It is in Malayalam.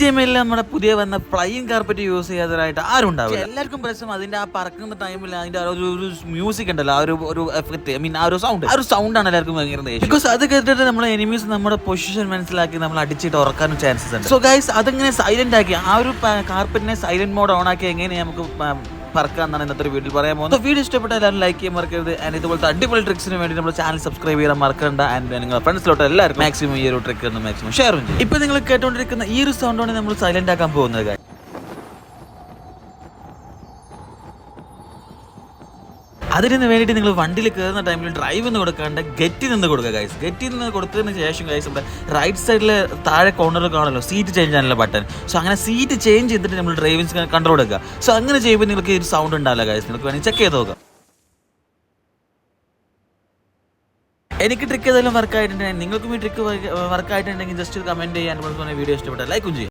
ജി എം എല്ലിൽ നമ്മുടെ പുതിയ വന്ന ഫ്ലൈയിങ് കാർപ്പറ്റ് യൂസ് ചെയ്യാത്തതായിട്ട് ആരും ഉണ്ടാവില്ല. എല്ലാവർക്കും പ്രശ്നം അതിന്റെ ആ പറക്കുന്ന ടൈമിൽ അതിന്റെ ആ ഒരു ഒരു മ്യൂസിക് ഉണ്ടല്ലോ ആ ഒരു ഒരു എഫക്ട് ഐ മീൻ ആ ഒരു സൗണ്ട് ആ ഒരു സൗണ്ട് ആണ് എല്ലാവർക്കും ഭയങ്കര ബിക്കോസ് അത് കേട്ടിട്ട് നമ്മുടെ എനിമീസ് നമ്മുടെ പൊസിഷൻ മനസ്സിലാക്കി നമ്മൾ അടിച്ചിട്ട് ഉറക്കാനും ചാൻസസ് ഉണ്ട്. സോ ഗൈസ് അതിങ്ങനെ സൈലന്റ് ആക്കി? ആ ഒരു കാർപ്പറ്റിനെ സൈലന്റ് മോഡ് ഓൺ ആക്കി എങ്ങനെ നമുക്ക് പ- പറക്കാന്നാണ് ഇന്നത്തെ ഒരു വീഡിയോ പറയാൻ പോകുന്നത്. വീഡിയോ ഇഷ്ടപ്പെട്ട എല്ലാവരും ലൈക്ക് ചെയ്യാൻ മറക്കരുത്. ആൻഡ് ഇതുപോലത്തെ അടിപൊളി ട്രിക്സിന് വേണ്ടി നമ്മുടെ ചാനൽ സബ്സ്ക്രൈബ് ചെയ്യാൻ മറക്കണ്ട. ആൻഡ് നിങ്ങളുടെ ഫ്രണ്ട്സിലോട്ട് എല്ലാവർക്കും മാക്സിമം ഈ ഒരു ട്രിക്ക് മാക്സിമം ഷെയർ ചെയ്യും. ഇപ്പൊ നിങ്ങൾ കേട്ടുകൊണ്ടിരിക്കുന്ന ഈ ഒരു സൗണ്ടാണ് നമ്മൾ സൈലന്റ് ആക്കാൻ പോകുന്നത് അതിന് വേണ്ടിയിട്ട് നിങ്ങൾ വണ്ടിയിൽ കയറുന്ന ടൈമിൽ ഡ്രൈവ് നിന്ന് കൊടുക്കാണ്ട് ഗെറ്റിൽ നിന്ന് കൊടുക്കുക ഗൈസ് ഗെറ്റിൽ നിന്ന് കൊടുത്തതിന് ശേഷം ഗൈസ് നമ്മുടെ റൈറ്റ് സൈഡിൽ താഴെ കോർണറിൽ കാണുമല്ലോ സീറ്റ് ചേഞ്ച് ആണല്ലോ ബട്ടൺ സോ അങ്ങനെ സീറ്റ് ചേഞ്ച് ചെയ്തിട്ട് നമ്മൾ ഡ്രൈവിംഗ് കൺട്രോൾ എടുക്കുക. സോ അങ്ങനെ ചെയ്യുമ്പോൾ നിങ്ങൾക്ക് ഒരു സൗണ്ട് ഉണ്ടാവില്ല ഗൈസ് നിങ്ങൾക്ക് വേണമെങ്കിൽ ചെക്ക് ചെയ്ത് നോക്കാം. എനിക്ക് ട്രിക്ക് ഏതെങ്കിലും വർക്ക് ആയിട്ടുണ്ടെങ്കിൽ നിങ്ങൾക്കും ഈ ട്രിക്ക് വർക്ക് ആയിട്ടുണ്ടെങ്കിൽ ജസ്റ്റ് കമന്റ് ചെയ്യാൻ വീഡിയോ ഇഷ്ടപ്പെട്ടാൽ ലൈക്കും ചെയ്യും.